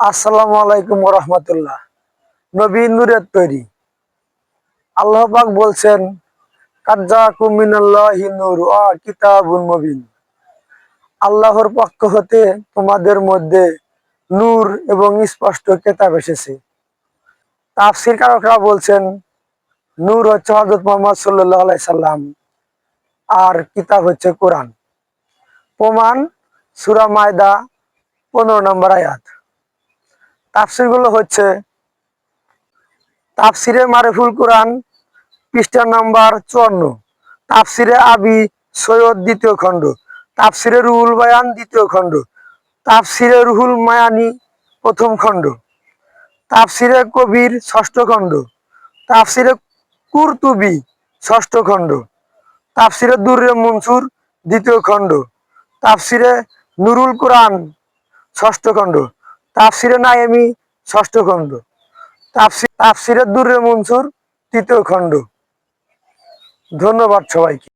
আসসালামু আলাইকুম রহমতুল্লাহ নবী নূরের তৈরি। আল্লাহ পাক বলছেন আল্লাহর পক্ষ হতে তোমাদের মধ্যে নূর এবং স্পষ্ট কেতাব এসেছে। তাফসির কারকরা বলছেন, নূর হচ্ছে হজরত মোহাম্মদ সাল্লাহ সাল্লাম, আর কিতাব হচ্ছে কোরআন। প্রমাণ, সুরা মায়দা পনেরো নম্বর আয়াত। তাফসিরগুলো হচ্ছে তাফসিরে মারেফুল কোরআন, পৃষ্ঠা নাম্বার চুয়ান্ন। তাফসিরে আবি সৈয়দ দ্বিতীয় খণ্ড। তাফসিরে রুহুল বায়ান দ্বিতীয় খণ্ড। তাফসিরে রুহুল মায়ানি প্রথম খণ্ড। তাফসিরে কবির ষষ্ঠ খণ্ড। তাফসিরে কুরতুবি ষষ্ঠ খণ্ড। তাফসিরে দুর্রে মনসুর দ্বিতীয় খণ্ড। তাফসিরে নুরুল কোরআন ষষ্ঠ খণ্ড। তাফসিরে নায়েমি ষষ্ঠ খণ্ড। তাফসির দুর্রে মনসুর তৃতীয় খণ্ড। ধন্যবাদ সবাইকে।